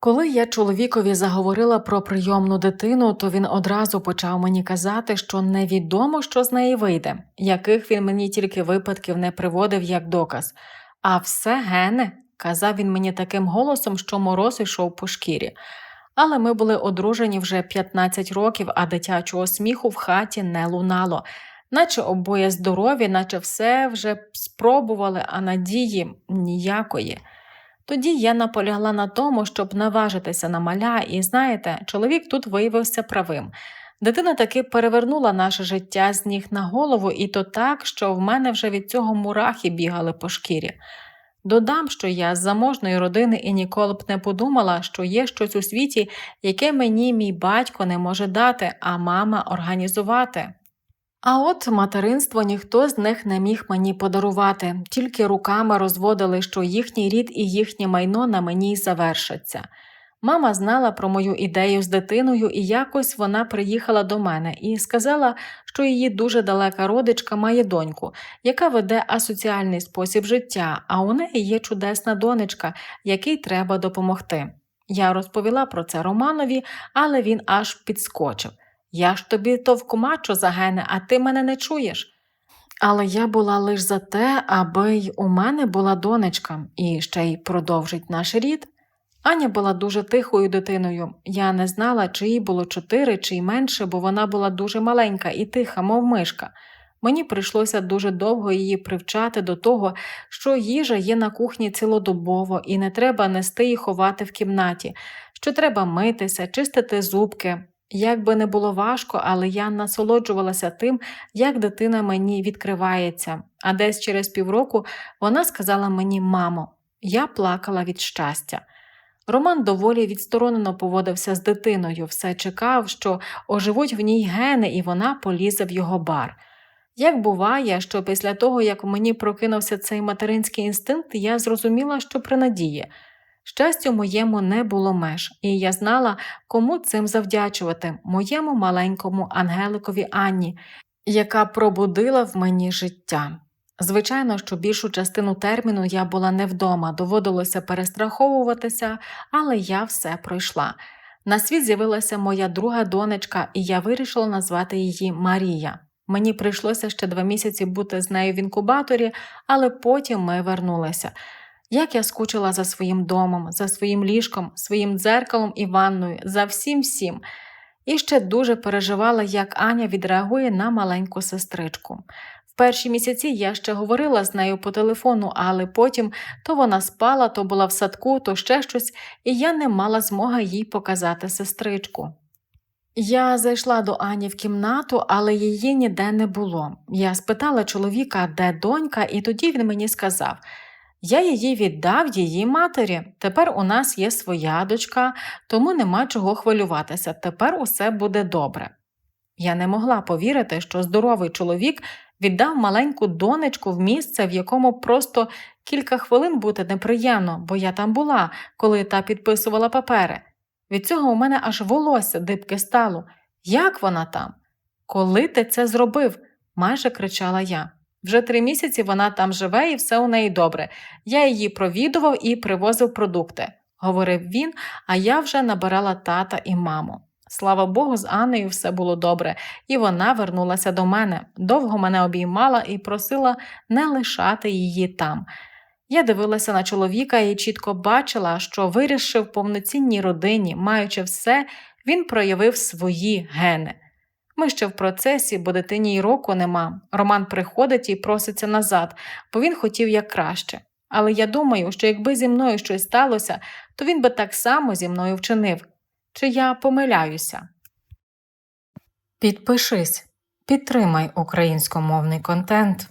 Коли я чоловікові заговорила про прийомну дитину, то він одразу почав мені казати, що невідомо, що з неї вийде, яких він мені тільки випадків не приводив як доказ. А все гене, казав він мені таким голосом, що мороз йшов по шкірі. Але ми були одружені вже 15 років, а дитячого сміху в хаті не лунало, наче обоє здорові, наче все вже спробували, а надії ніякої. Тоді я наполягла на тому, щоб наважитися на маля, і знаєте, чоловік тут виявився правим. Дитина таки перевернула наше життя з ніг на голову, і то так, що в мене вже від цього мурахи бігали по шкірі. Додам, що я з заможної родини і ніколи б не подумала, що є щось у світі, яке мені мій батько не може дати, а мама організувати. А от материнство ніхто з них не міг мені подарувати, тільки руками розводили, що їхній рід і їхнє майно на мені завершаться. Мама знала про мою ідею з дитиною, і якось вона приїхала до мене і сказала, що її дуже далека родичка має доньку, яка веде асоціальний спосіб життя, а у неї є чудесна донечка, якій треба допомогти. Я розповіла про це Романові, але він аж підскочив. Я ж тобі товкумачу за гене, а ти мене не чуєш. Але я була лише за те, аби й у мене була донечка, і ще й продовжить наш рід. Аня була дуже тихою дитиною. Я не знала, чи їй було чотири, чи й менше, бо вона була дуже маленька і тиха, мов мишка. Мені прийшлося дуже довго її привчати до того, що їжа є на кухні цілодобово і не треба нести і ховати в кімнаті, що треба митися, чистити зубки. Як би не було важко, але я насолоджувалася тим, як дитина мені відкривається, а десь через півроку вона сказала мені мамо, я плакала від щастя. Роман доволі відсторонено поводився з дитиною, все чекав, що оживуть в ній гени, і вона полізе в його бар. Як буває, що після того, як мені прокинувся цей материнський інстинкт, я зрозуміла, що при надії. Щастю моєму не було меж, і я знала, кому цим завдячувати моєму маленькому Ангеликові Анні, яка пробудила в мені життя. Звичайно, що більшу частину терміну я була не вдома, доводилося перестраховуватися, але я все пройшла. На світ з'явилася моя друга донечка, і я вирішила назвати її Марія. Мені прийшлося ще два місяці бути з нею в інкубаторі, але потім ми вернулися. Як я скучила за своїм домом, за своїм ліжком, своїм дзеркалом і ванною, за всім всім. І ще дуже переживала, як Аня відреагує на маленьку сестричку. В перші місяці я ще говорила з нею по телефону, але потім то вона спала, то була в садку, то ще щось, і я не мала змоги їй показати сестричку. Я зайшла до Ані в кімнату, але її ніде не було. Я спитала чоловіка, де донька, і тоді він мені сказав. Я її віддав її матері. Тепер у нас є своя дочка, тому нема чого хвилюватися. Тепер усе буде добре. Я не могла повірити, що здоровий чоловік віддав маленьку донечку в місце, в якому просто кілька хвилин бути неприємно, бо я там була, коли та підписувала папери. Від цього у мене аж волосся дибки стало. Як вона там? Коли ти це зробив? майже кричала я. Вже три місяці вона там живе і все у неї добре. Я її провідував і привозив продукти, говорив він, а я вже набирала тата і маму. Слава Богу, з Аннею все було добре, і вона вернулася до мене, довго мене обіймала і просила не лишати її там. Я дивилася на чоловіка і чітко бачила, що вирішив повноцінній родині, маючи все, він проявив свої гени. Ми ще в процесі, бо дитині й року нема. Роман приходить і проситься назад, бо він хотів як краще. Але я думаю, що якби зі мною щось сталося, то він би так само зі мною вчинив. Чи я помиляюся? Підпишись, підтримай українськомовний контент.